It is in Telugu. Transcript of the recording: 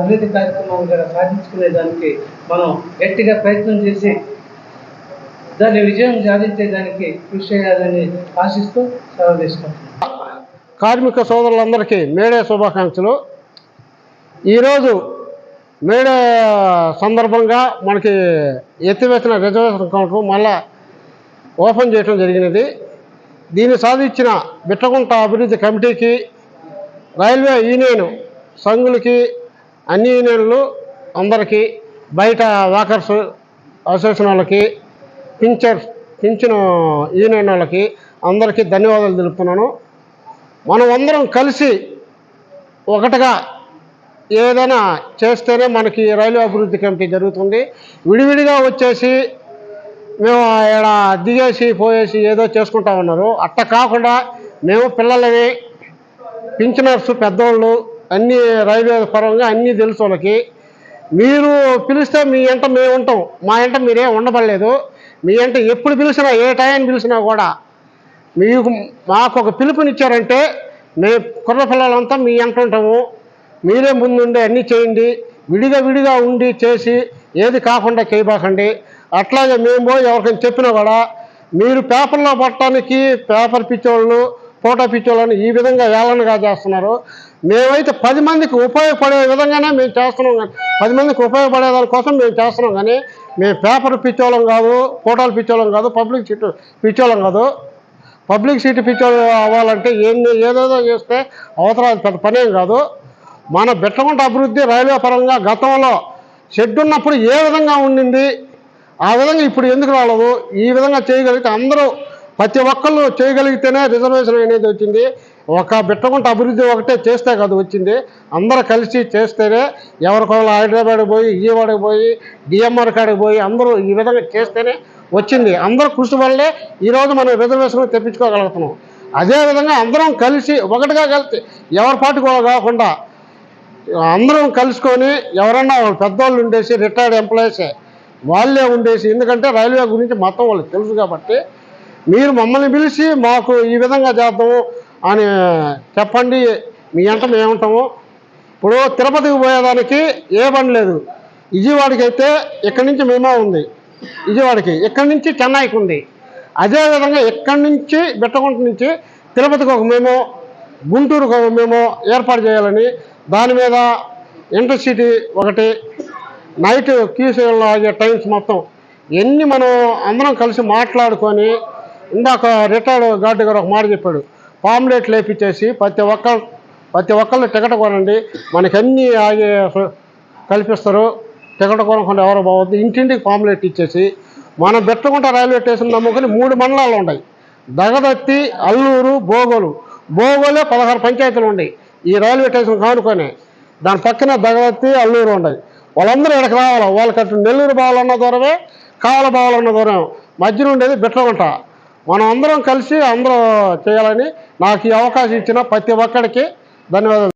అభివృద్ధి కార్యక్రమాలు కూడా సాధించుకునే దానికి మనం గట్టిగా ప్రయత్నం చేసి దాన్ని విజయం సాధించే దానికి కృషి చేయాలని ఆశిస్తూ సెలవు తీసుకుంటున్నాం. కార్మిక సోదరులందరికీ మేడే శుభాకాంక్షలు. ఈరోజు మేడే సందర్భంగా మనకి ఎత్తివేసిన రిజర్వేషన్ కౌంటర్ మళ్ళా ఓపెన్ చేయడం జరిగినది. దీన్ని సాధించిన బిట్టగుంట అభివృద్ధి కమిటీకి రైల్వే యూనియన్ సంఘులకి అన్ని యూనియన్లు అందరికీ బయట వాకర్స్ అసోసియేషన్ వాళ్ళకి పించర్ పింఛను యూనియన్ వాళ్ళకి అందరికీ ధన్యవాదాలు తెలుపుతున్నాను. మనం అందరం కలిసి ఒకటిగా ఏదైనా చేస్తేనే మనకి రైల్వే అభివృద్ధి కమిటీ జరుగుతుంది. విడివిడిగా వచ్చేసి మేము ఇక్కడ దిగేసి పోయేసి ఏదో చేసుకుంటా ఉన్నారు. అట్ట కాకుండా మేము పిల్లలని పింఛనర్స్ పెద్దోళ్ళు అన్ని రైల్వే పరంగా అన్నీ తెలుసు వాళ్ళకి. మీరు పిలిస్తే మీ ఎంట మేము ఉంటాం. మా ఎంట మీరేం ఉండబడలేదు. మీ ఎంట ఎప్పుడు పిలిచినా ఏ టైం పిలిచినా కూడా మీకు మాకు ఒక పిలుపునిచ్చారంటే మేము కుర్ర పిల్లలంతా మీ ఎంట ఉంటాము. మీరే ముందుండి అన్నీ చేయండి. విడిగా విడిగా ఉండి చేసి ఏది కాకుండా చేయబాకండి. అట్లాగే మేము పోయి ఎవరికైనా చెప్పినా కూడా మీరు పేపర్లో పట్టడానికి పేపర్ పిచ్చోళ్ళు ఫోటో పిచ్చోళ్ళని ఈ విధంగా ఏళనగా చేస్తున్నారు. మేమైతే పది మందికి ఉపయోగపడే విధంగానే మేము చేస్తున్నాం కానీ పది మందికి ఉపయోగపడే దానికోసం మేము చేస్తున్నాం కానీ మేము పేపర్ పిచ్చోళ్ళం కాదు ఫోటోలు పిచ్చోళ్ళం కాదు పబ్లిక్ సీట్ పిచ్చోళ్ళం కాదు. పబ్లిక్ సీటు పిచ్చోళ్ళు అవ్వాలంటే ఏమి ఏదేదో చేస్తే అవసరాలు పెద్ద పనేం కాదు. మన బెట్టమంట అభివృద్ధి రైల్వే పరంగా గతంలో షెడ్ ఉన్నప్పుడు ఏ విధంగా ఉండింది ఆ విధంగా ఇప్పుడు ఎందుకు రాలేదు ఈ విధంగా చేయగలిగితే అందరూ ప్రతి ఒక్కళ్ళు చేయగలిగితేనే రిజర్వేషన్ అనేది వచ్చింది. ఒక బిట్టగుంట అభివృద్ధి ఒకటే చేస్తే కాదు వచ్చింది. అందరూ కలిసి చేస్తేనే ఎవరికోళ్ళు హైదరాబాద్ పోయి విజయవాడకి పోయి డిఎంఆర్ కాడికి పోయి అందరూ ఈ విధంగా చేస్తేనే వచ్చింది. అందరూ కృషి వల్లే ఈరోజు మనం రిజర్వేషన్ తెప్పించుకోగలుగుతున్నాం. అదేవిధంగా అందరం కలిసి ఒకటిగా కలిసి ఎవరి పాటు కూడా కాకుండా అందరం కలుసుకొని ఎవరన్నా పెద్దవాళ్ళు ఉండేసి రిటైర్డ్ ఎంప్లాయీసే వాళ్ళే ఉండేసి ఎందుకంటే రైల్వే గురించి మొత్తం వాళ్ళకి తెలుసు కాబట్టి మీరు మమ్మల్ని పిలిచి మాకు ఈ విధంగా చేద్దాము అని చెప్పండి. మీ అంట మేముంటాము. ఇప్పుడు తిరుపతికి పోయేదానికి ఏ బండి లేదు. విజయవాడకి అయితే ఇక్కడి నుంచి మేమో ఉంది. విజయవాడకి. ఇక్కడి నుంచి చెన్నైకి ఉంది. అదేవిధంగా ఇక్కడి నుంచి బిట్టగుంట నుంచి తిరుపతికి ఒక మేము గుంటూరుకు ఒక మేము ఏర్పాటు చేయాలని దాని మీద ఇంటర్సిటీ ఒకటి నైట్ క్యూసీలో ఆగే టైమ్స్ మొత్తం ఎన్ని మనం అందరం కలిసి మాట్లాడుకొని ఇందాక రిటైర్డ్ గార్డు గారు ఒక మాట చెప్పాడు. పాంప్లెట్ లేపించేసి ప్రతి ఒక్క ప్రతి ఒక్కళ్ళు టికెట్ కొనండి. మనకి ఆగే కల్పిస్తారు టికెట్ కొనకుండా ఎవరు బాగుంది ఇంటింటికి పాంప్లెట్ ఇచ్చేసి మనం బెట్టగుంట రైల్వే స్టేషన్ నమ్ముకొని మూడు మండలాలు ఉన్నాయి దగదత్తి అల్లూరు బోగోలు. బోగోలే పదహారు పంచాయతీలు ఉన్నాయి ఈ రైల్వే స్టేషన్ కానుకొని దాని పక్కన దగదత్తి అల్లూరు ఉన్నాయి వాళ్ళందరూ ఇక్కడికి రావాలి. వాళ్ళకి అటు నెల్లూరు బావాలన్న దూరమే కావల బావాలన్న దూరం మధ్యన ఉండేది బిట్రగుంట మనం అందరం కలిసి అందరూ చేయాలని నాకు ఈ అవకాశం ఇచ్చిన ప్రతి ఒక్కడికి ధన్యవాదాలు.